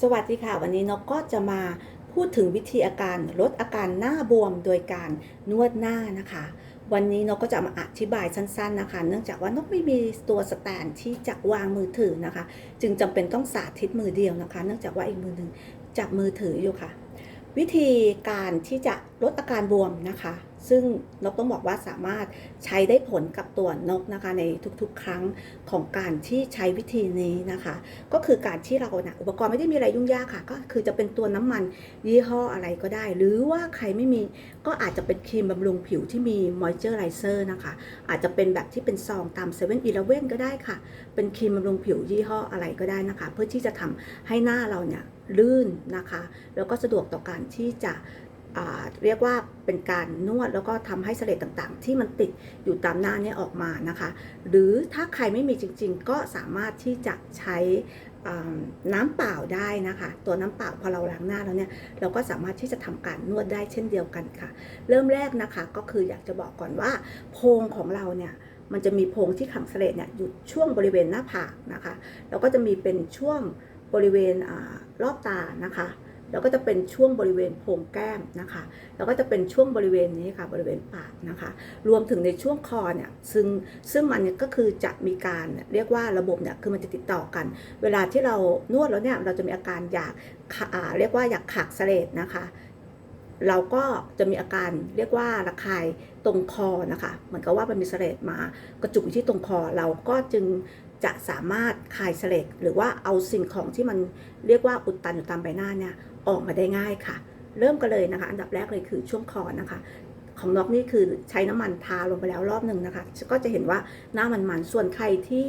สวัสดีค่ะวันนี้นกก็จะมาพูดถึงวิธีอาการลดอาการหน้าบวมโดยการนวดหน้านะคะ วันนี้นกก็จะมาอธิบายสั้นๆนะคะ เนื่องจากว่านกไม่มีตัวสแตนที่จะวางมือถือนะคะ จึงจำเป็นต้องสาธิตมือเดียวนะคะ เนื่องจากว่าอีกมือหนึ่งจับมือถืออยู่ค่ะ วิธีการที่จะลดอาการบวมนะคะ ซึ่งนกต้องบอกว่าสามารถใช้ได้ผลกับตัวนกนะคะในทุกๆ ครั้งของการที่ใช้วิธีนี้นะคะ ก็คือการที่เรานะอุปกรณ์ไม่ได้มีอะไรยุ่งยากค่ะ ก็คือจะเป็นตัวน้ำมันยี่ห้ออะไรก็ได้ หรือว่าใครไม่มีก็อาจจะเป็นครีมบำรุงผิวที่มีมอยเจอร์ไรเซอร์นะคะ อาจจะเป็นแบบที่เป็นซองตาม7 e เ e ่ e อก็ได้ค่ะ เป็นครีมบำรุงผิวยี่ห้ออะไรก็ได้นะคะ เพื่อที่จะทำให้หน้าเราเนี่ยลื่นนะคะ แล้วก็สะดวกต่อการที่จะ เรียกว่าเป็นการนวดแล้วก็ทำให้เสลดต่างๆ ที่มันติดอยู่ตามหน้าเนี่ยออกมานะคะ หรือถ้าใครไม่มีจริง ๆ ก็สามารถที่จะใช้น้ำเปล่าได้นะคะ ตัวน้ำเปล่าพอเราล้างหน้าแล้วเนี่ยเราก็สามารถที่จะทำการนวดได้เช่นเดียวกันค่ะ เริ่มแรกนะคะก็คืออยากจะบอกก่อนว่าโพรงของเราเนี่ยมันจะมีโพรงที่ขังเสลดเนี่ยอยู่ช่วงบริเวณหน้าผากนะคะแล้วก็จะมีเป็นช่วงบริเวณอรอบตานะคะ แล้วก็จะเป็นช่วงบริเวณโพรงแก้มนะคะ แล้วก็จะเป็นช่วงบริเวณนี้ค่ะบริเวณปากนะคะ รวมถึงในช่วงคอเนี่ยซึ่งซึ่งมันเนี่ยก็คือจะมีการเรียกว่าระบบเนี่ยคือมันจะติดต่อกัน เวลาที่เรานวดแล้วเนี่ยเราจะมีอาการอยากขาอ่าเรียกว่าอยากขากเสลดนะคะเราก็จะมีอาการเรียกว่าระคายตรงคอนะคะ เหมือนกับว่ามันมีเสลดมากระจุกอยู่ที่ตรงคอ เราก็จึง จะสามารถคลายเสลดหรือว่าเอาสิ่งของที่มันเรียกว่าอุดตันอยู่ตามใบหน้าเนี่ยออกมาได้ง่ายค่ะ เริ่มกันเลยนะคะ อันดับแรกเลยคือช่วงคอนะคะ ของนกนี่คือใช้น้ำมันทาลงไปแล้วรอบหนึ่งนะคะ ก็จะเห็นว่าหน้ามันมันส่วนใครที่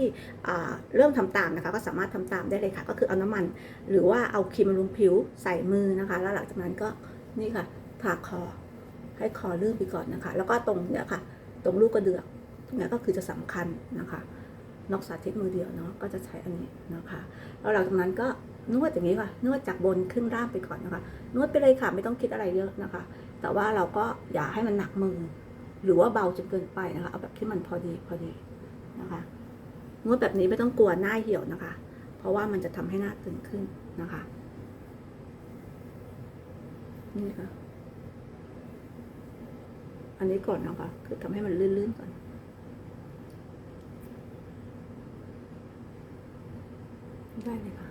เริ่มทำตามนะคะ ก็สามารถทำตามได้เลยค่ะ ก็คือเอาน้ำมัน หรือว่าเอาครีมบำรุงผิวใส่มือนะคะ แล้วหลังจากนั้นก็นี่ค่ะทาคอ ให้คอลื่นไปก่อนนะคะ แล้วก็ตรงเนี้ยค่ะ ตรงลูกกระเดือกตรงเนี้ยก็คือจะสำคัญนะคะ นอกสาธิตมือเดียวเนาะก็จะใช้อันนี้นะคะแล้วหลังจากนั้นก็นวดอย่างนี้ค่ะ นวดจากบนขึ้นล่างไปก่อนนะคะ นวดไปเลยค่ะไม่ต้องคิดอะไรเยอะนะคะ แต่ว่าเราก็อย่าให้มันหนักมือ หรือว่าเบาจนเกินไปนะคะ เอาแบบที่มันพอดีพอดีนะคะ นวดแบบนี้ไม่ต้องกลัวหน้าเหี่ยวนะคะ เพราะว่ามันจะทำให้หน้าตึงขึ้นนะคะ นี่ค่ะ อันนี้ก่อนนะคะ คือทำให้มันลื่นๆก่อน ได้เลยค่ะ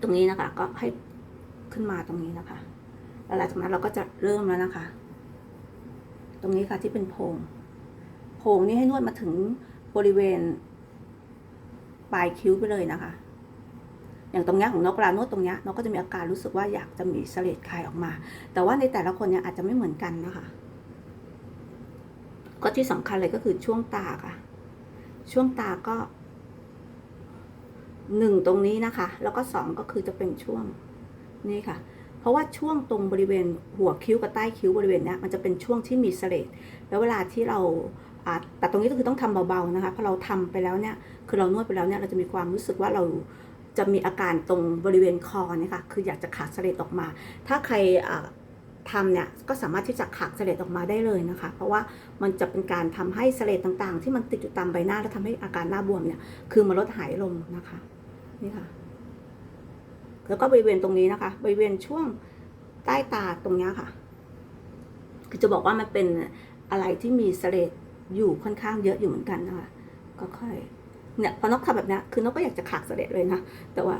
ตรงนี้นะคะ ก็ให้ขึ้นมาตรงนี้นะคะ แล้วหลังจากนั้นเราก็จะเริ่มแล้วนะคะ ตรงนี้ค่ะที่เป็นโพงโพงนี่ให้นวดมาถึงบริเวณ ปลายคิ้วไปเลยนะคะ อย่างตรงนี้ของนกเวลานวดตรงนี้นกก็จะมีอาการรู้สึกว่าอยากจะมีเสลดคายออกมา แต่ว่าในแต่ละคนเนี่ยอาจจะไม่เหมือนกันนะคะ ก็ที่สำคัญเลยก็คือช่วงตาค่ะ ช่วงตาก็ หนึ่งตรงนี้นะคะ แล้วก็สองก็คือจะเป็นช่วงนี่ค่ะ เพราะว่าช่วงตรงบริเวณหัวคิ้วกับใต้คิ้วบริเวณนี้มันจะเป็นช่วงที่มีเสลดแล้วเวลาที่เราแต่ตรงนี้ก็คือต้องทำเบาๆนะคะพอเราทำไปแล้วเนี่ยคือเรานวดไปแล้วเนี่ยเราจะมีความรู้สึกว่าเราจะมีอาการตรงบริเวณคอเนี่ยค่ะคืออยากจะขาดเสลดออกมา ถ้าใครทำเนี่ยก็สามารถที่จะขากเสลดออกมาได้เลยนะคะ เพราะว่ามันจะเป็นการทำให้เสลดต่างๆ ที่มันติดอยู่ตามใบหน้า แล้วทำให้อาการหน้าบวมเนี่ยคือมันลดหายลงนะคะ นี่ค่ะ แล้วก็บริเวณตรงนี้นะคะ บริเวณช่วงใต้ตาตรงเนี้ยค่ะ คือจะบอกว่ามันเป็นอะไรที่มีเสลดอยู่ค่อนข้างเยอะอยู่เหมือนกันนะคะ ก็ค่อย เนี่ยพอนกทำแบบนี้คือนกก็อยากจะขากเสลดเลยนะ แต่ว่า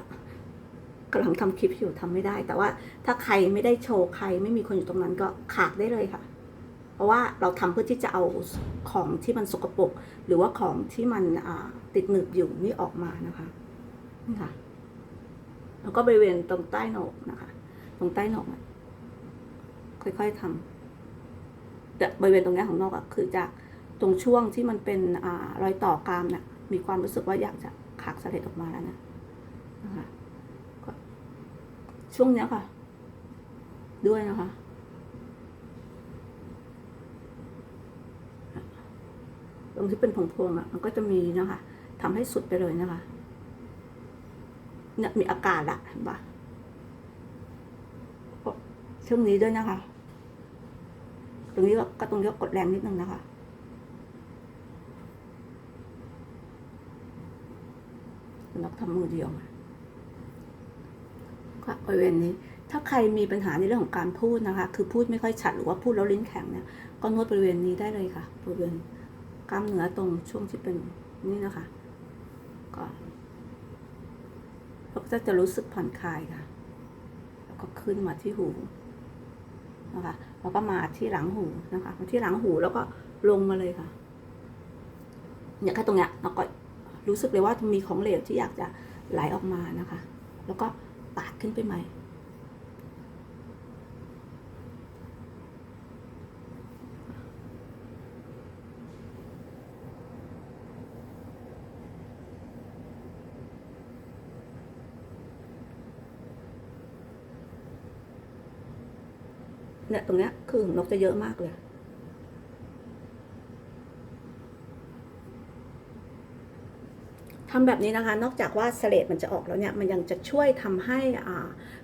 กำลังทำคลิปอยู่ทำไม่ได้ แต่ว่าถ้าใครไม่ได้โชว์ใครไม่มีคนอยู่ตรงนั้นก็ขากได้เลยค่ะ เพราะว่าเราทำเพื่อที่จะเอาของที่มันสกปรกหรือว่าของที่มันติดหนึบอยู่นี่ออกมานะคะ ค่ะ แล้วก็บริเวณตรงใต้หนกนะคะ ตรงใต้หนกค่อยๆทำแต่บริเวณตรงนี้ของนอกอะคือจากตรงช่วงที่มันเป็นอ่ารอยต่อกรามเนี่ยมีความรู้สึกว่าอยากจะขากเสลดออกมาแล้วนะนะคะช่วงเนี้ยค่ะ ด้วยนะคะตรงที่เป็นผงๆอะมันก็จะมีนะคะทำให้สุดไปเลยนะคะ เนี่ยมีอากาศละเห็นปะช่วงนี้ด้วยนะคะ ตรงนี้ก็ตรงนี้ก็กดแรงนิดนึงนะคะนักทำมือเดียวมาค่ะบริเวณนี้ ถ้าใครมีปัญหาในเรื่องของการพูดนะคะ คือพูดไม่ค่อยชัดหรือว่าพูดแล้วลิ้นแข็งเนี่ย ก็นวดบริเวณนี้ได้เลยค่ะ บริเวณกล้ามเนื้อตรงช่วงที่เป็นนี่นะคะ ก็ เราก็จะรู้สึกผ่อนคลายค่ะ แล้วก็ขึ้นมาที่หูนะคะ แล้วก็มาที่หลังหูนะคะ มาที่หลังหูแล้วก็ลงมาเลยค่ะ เนี่ยแค่ตรงเนี้ยเราก็รู้สึกเลยว่ามีของเหลวที่อยากจะไหลออกมานะคะ แล้วก็ปาดขึ้นไปใหม่ เนี่ยตรงเนี้ยคือของนกจะเยอะมากเลย ทำแบบนี้นะคะ นอกจากว่าเสลดมันจะออกแล้วเนี่ย มันยังจะช่วยทำให้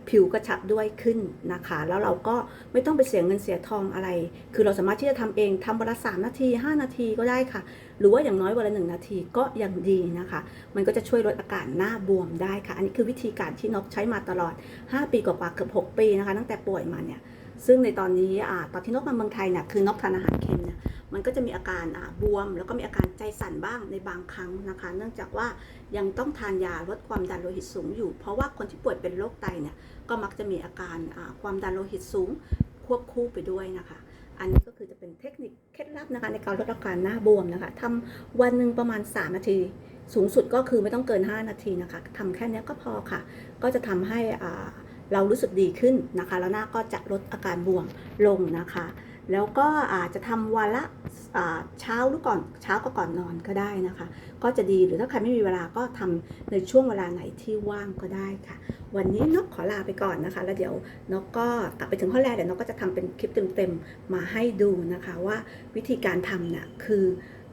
ผิวกระชับด้วยขึ้นนะคะ แล้วเราก็ไม่ต้องไปเสียเงินเสียทองอะไร คือเราสามารถที่จะทำเองทำวันละสามนาที 5 นาทีก็ได้ค่ะ หรือว่าอย่างน้อยวันละหนึ่งนาทีก็ยังดีนะคะ มันก็จะช่วยลดอาการหน้าบวมได้ค่ะ อันนี้คือวิธีการที่นกใช้มาตลอด 5 ปีกว่าเกือบ6 ปีนะคะ ตั้งแต่ป่วยมาเนี่ย ซึ่งในตอนนี้อตอนที่นกมาเมืองไทยเนี่ยคือนกทานอาหารเค็มเนี่ยมันก็จะมีอาการบวม แล้วก็มีอาการใจสั่นบ้างในบางครั้งนะคะ เนื่องจากว่ายังต้องทานยาลดความดันโลหิตสูงอยู่ เพราะว่าคนที่ป่วยเป็นโรคไตเนี่ยก็มักจะมีอาการความดันโลหิตสูงควบคู่ไปด้วยนะคะอันนี้ก็คือจะเป็นเทคนิคเคล็ดลับนะคะในการลดอาการหน้าบวมนะคะทำวันหนึ่งประมาณ 3 นาที สูงสุดก็คือไม่ต้องเกิน 5 นาทีนะคะทำแค่นี้ก็พอค่ะ ก็จะทำให้อ่า เรารู้สึกดีขึ้นนะคะ แล้วหน้าก็จะลดอาการบวมลงนะคะ แล้วก็อาจจะทำวันละเช้าหรือก่อนเช้าก็ก่อนนอนก็ได้นะคะ ก็จะดีหรือถ้าใครไม่มีเวลาก็ทำในช่วงเวลาไหนที่ว่างก็ได้ค่ะ วันนี้นกขอลาไปก่อนนะคะ แล้วเดี๋ยวนกก็กลับไปถึงข้อแรกเดี๋ยวนกก็จะทำเป็นคลิปเต็มๆมาให้ดูนะคะว่าวิธีการทำเนี่ยคือ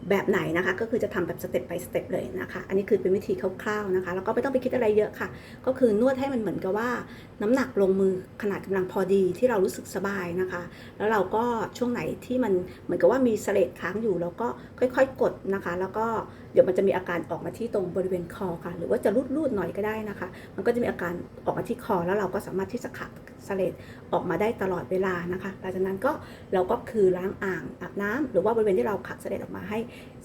แบบไหนนะคะก็คือจะทำแบบสเต็ปไปสเต็ปเลยนะคะ อันนี้คือเป็นวิธีคร่าวๆนะคะแล้วก็ไม่ต้องไปคิดอะไรเยอะค่ะ ก็คือนวดให้มันเหมือนกับว่า น้ำหนักลงมือขนาดกำลังพอดีที่เรารู้สึกสบายนะคะ แล้วเราก็ช่วงไหนที่มันเหมือนกับว่ามีเสลดค้างอยู่เราก็ค่อยๆ กดนะคะ แล้วก็เดี๋ยวมันจะมีอาการออกมาที่ตรงบริเวณคอค่ะ หรือว่าจะรูดๆหน่อยก็ได้นะคะ มันก็จะมีอาการออกมาที่คอแล้วเราก็สามารถที่จะขับ สเลดออกมาได้ตลอดเวลานะคะหลังจากนั้นก็เราก็คือล้างอ่างอาบน้ำหรือว่าบริเวณที่เราขับเลดออกมาให้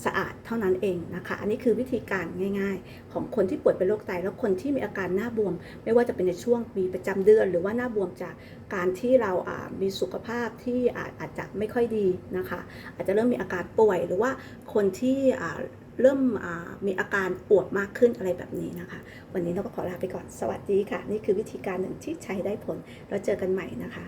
สะอาดเท่านั้นเองนะคะ อันนี้คือวิธีการง่าย ๆ ของคนที่ป่วยเป็นโรคไตแล้วคนที่มีอาการหน้าบวม ไม่ว่าจะเป็นในช่วงมีประจำเดือน หรือว่าหน้าบวมจากการที่เราอ่ามีสุขภาพที่อาจอาจจะไม่ค่อยดีนะคะ อาจจะเริ่มมีอาการป่วยหรือว่าคนที่อ่า เริ่มมีอาการปวดมากขึ้นอะไรแบบนี้นะคะ วันนี้เราก็ขอลาไปก่อน สวัสดีค่ะ นี่คือวิธีการหนึ่งที่ใช้ได้ผล เราเจอกันใหม่นะคะ